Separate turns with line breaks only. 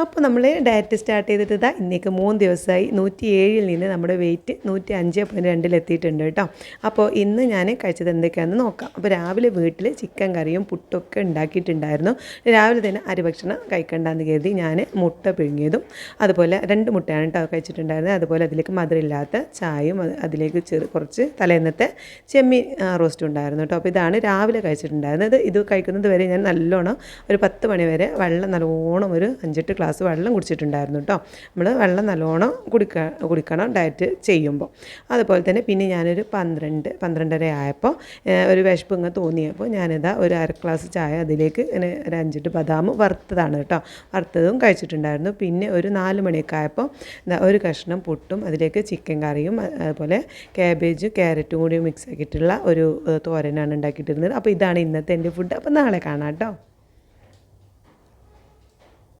അപ്പോൾ നമ്മൾ diet start ചെയ്തിട്ട് ഇതാ ഇന്നേക്ക് മൂന്ന് ദിവസമായി നൂറ്റി ഏഴിൽ നിന്ന് നമ്മുടെ വെയിറ്റ് നൂറ്റി അഞ്ച് പോയിന്റ് രണ്ടിലെത്തിയിട്ടുണ്ട് കേട്ടോ. അപ്പോൾ ഇന്ന് ഞാൻ കഴിച്ചത് എന്തൊക്കെയാണെന്ന് നോക്കാം. അപ്പോൾ രാവിലെ വീട്ടിൽ ചിക്കൻ കറിയും പുട്ടൊക്കെ ഉണ്ടാക്കിയിട്ടുണ്ടായിരുന്നു. രാവിലെ തന്നെ അരിഭക്ഷണം കഴിക്കണ്ടെന്ന് കരുതി ഞാൻ മുട്ട പിഴുങ്ങിയതും അതുപോലെ രണ്ട് മുട്ടയാണ് കേട്ടോ കഴിച്ചിട്ടുണ്ടായിരുന്നത്. അതുപോലെ അതിലേക്ക് മധുരമില്ലാത്ത ചായയും അതിലേക്ക് ചെറു കുറച്ച് തലേന്നത്തെ ചെമ്മീൻ റോസ്റ്റ് ഉണ്ടായിരുന്നു കേട്ടോ. അപ്പോൾ ഇതാണ് രാവിലെ കഴിച്ചിട്ടുണ്ടായിരുന്നത്. ഇത് കഴിക്കുന്നത് വരെ ഞാൻ നല്ലോണം ഒരു പത്ത് മണി വരെ വെള്ളം നല്ലോണം ഒരു അഞ്ചെട്ട് വെള്ളം കുടിച്ചിട്ടുണ്ടായിരുന്നു കേട്ടോ നമ്മൾ വെള്ളം നല്ലോണം കുടിക്ക കുടിക്കണം ഡയറ്റ് ചെയ്യുമ്പോൾ അതുപോലെ തന്നെ പിന്നെ ഞാനൊരു പന്ത്രണ്ട് പന്ത്രണ്ടര ആയപ്പോൾ ഒരു വിശപ്പ് ഇങ്ങനെ തോന്നിയപ്പോൾ ഞാനിതാ ഒരു അര ഗ്ലാസ് ചായ അതിലേക്ക് ഇങ്ങനെ ഒരു അഞ്ചെട്ട് ബദാം വറുത്തതാണ് കേട്ടോ വറുത്തതും കഴിച്ചിട്ടുണ്ടായിരുന്നു. പിന്നെ ഒരു നാല് മണിയൊക്കെ ആയപ്പോൾ ഒരു കഷ്ണം പുട്ടും അതിലേക്ക് ചിക്കൻ കറിയും അതുപോലെ ക്യാബേജും ക്യാരറ്റും കൂടി മിക്സ് ആക്കിയിട്ടുള്ള ഒരു തോരനാണ് ഉണ്ടാക്കിയിട്ടിരുന്നത്. അപ്പോൾ ഇതാണ് ഇന്നത്തെ എന്റെ ഫുഡ് അപ്പോൾ നാളെ കാണാം കേട്ടോ